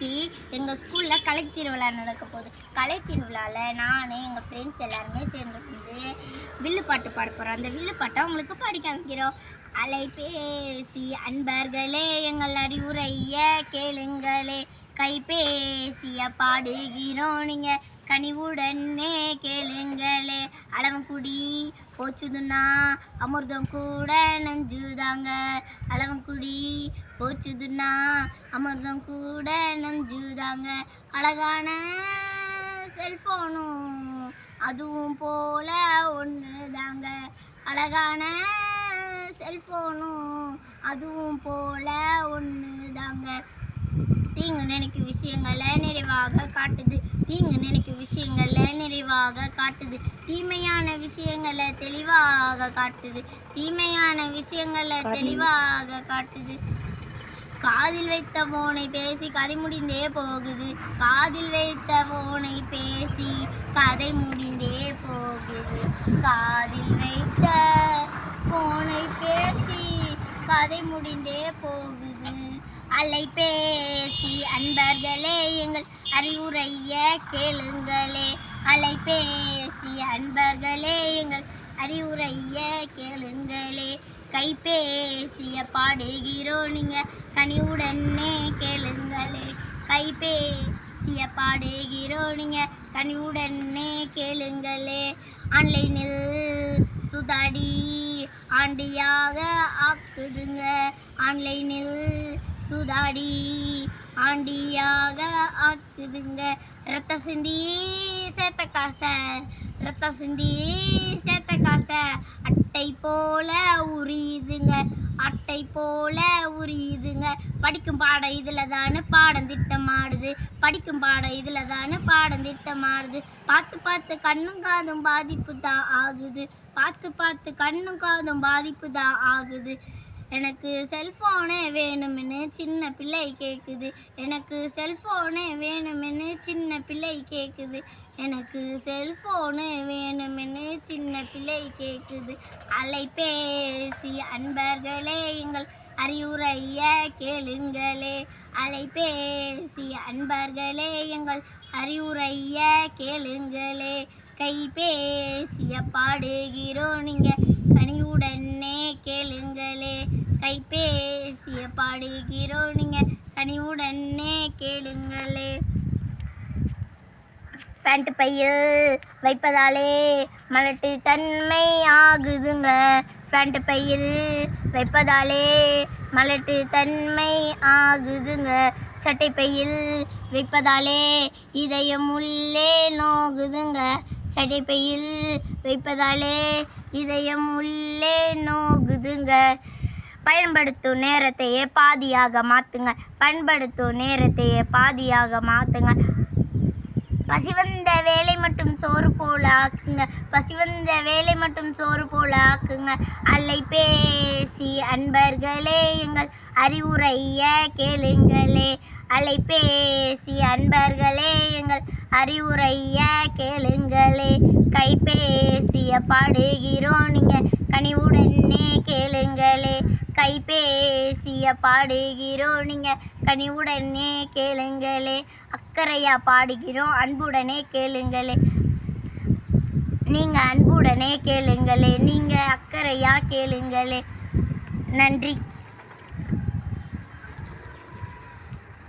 இன்னைக்கு எங்கள் ஸ்கூலில் கலை திருவிழா நடக்க போகுது. கலை திருவிழாவில் நான் எங்கள் ஃப்ரெண்ட்ஸ் எல்லாருமே சேர்ந்து வந்து வில்லுப்பாட்டு பாட போகிறோம் அந்த வில்லுப்பாட்டை அவங்களுக்கு படிக்க பாடி காமிக்கிறோம். அலைபேசி அன்பர்களே எங்கள் அறிவுரைய கேளுங்களே. கைபேசிய பாடுகிறோம் நீங்கள் கனிவுடனே கேளுங்களே. அளவங்குடி போச்சுதுன்னா அமிர்தம் கூட நஞ்சுதாங்க. அளவங்குடி போச்சுதுன்னா அமிர்தம் கூட நஞ்சுதாங்க. அழகான செல்ஃபோனும் அதுவும் போல ஒன்று தாங்க அழகான செல்ஃபோனும் அதுவும் போல ஒன்று தாங்க தீங்கு நினைக்கும் விஷயங்களை நிறைவாக காட்டுது. தீங்கு நினைக்கும் விஷயங்களை நிறைவாக காட்டுது. தீமையான விஷயங்களை தெளிவாக காட்டுது. தீமையான விஷயங்களை தெளிவாக காட்டுது. காதில் வைத்த போனை பேசி கதை முடிந்தே போகுது. காதில் வைத்த போனை பேசி கதை முடிந்தே போகுது. காதில் வைத்த போனை பேசி கதை முடிந்தே போகுது. அலைபேசி அன்பர்களே எங்கள் அறிவுரைய கேளுங்களே. அலைபேசி அன்பர்களே எங்கள் அறிவுரைய கேளுங்களே. கைபேசிய பாடுகிறோம் நீங்கள் கனிவுடனே கேளுங்களே. கைபேசிய பாடுகிறோம் நீங்கள் கனிவுடனே கேளுங்களே. ஆன்லைனில் சுதாடி ஆண்டியாக ஆக்குதுங்க. ஆன்லைனில் சுதாடி ஆண்டியாக ஆக்குதுங்க. ரத்த சிந்தி சேர்த்த காசை. ரத்த சிந்தி சேர்த்த காசை. அட்டை போல உரியுதுங்க. அட்டை போல உரியுதுங்க. படிக்கும் பாடம் இதில் தானே பாடம் திட்டமாடுது படிக்கும் பாடம் இதில் தானே பாடம் திட்டமாடுது பார்த்து பார்த்து கண்ணும் காதும் பாதிப்பு தான் ஆகுது. பார்த்து பார்த்து கண்ணும் காதும் பாதிப்பு தான் ஆகுது. எனக்கு செல்ஃபோனே வேணும்னு சின்ன பிள்ளை கேட்குது எனக்கு செல்ஃபோனே வேணும்னு சின்ன பிள்ளை கேட்குது எனக்கு செல்ஃபோனு வேணும்னு சின்ன பிள்ளை கேட்குது அலைபேசி அன்பர்களே எங்கள் அறிவுரைய கேளுங்களே. அலைபேசி அன்பர்களே எங்கள் அறிவுரைய கேளுங்களே. கைபேசிய பாடுகிறோம். நீங்கள் கனிவுடன் பாடுகிறோம் நீங்கள் கனிவுடனே கேளுங்களே. பேண்ட் பையில் வைப்பதாலே மலட்டு தன்மை ஆகுதுங்க. பேண்ட் பையில் வைப்பதாலே மலட்டு தன்மை ஆகுதுங்க. சட்டை பையில் வைப்பதாலே இதயம் உள்ளே நோகுதுங்க. சட்டை பையில் வைப்பதாலே இதயம் உள்ளே நோகுதுங்க. பயன்படுத்தும் நேரத்தையே பாதியாக மாற்றுங்க பயன்படுத்தும் நேரத்தையே பாதியாக மாற்றுங்க பசிவந்த வேலை மட்டும் சோறு போல ஆக்குங்க பசிவந்த வேலை மட்டும் சோறு போல ஆக்குங்க அலைபேசி அன்பர்களே எங்கள் அறிவுரைய கேளுங்களே. அலைபேசி அன்பர்களே எங்கள் அறிவுரைய கேளுங்களே. கைபேசிய பாடுகிறோம் நீங்கள் கனிவுடனே கேளுங்களே கைபேசிய பாடுகிறோம். நீங்கள் கனிவுடனே கேளுங்களே. அக்கறையா பாடுகிறோம். அன்புடனே கேளுங்களே. நீங்கள் அன்புடனே கேளுங்களே. நீங்கள் அக்கறையா கேளுங்களே. நன்றி.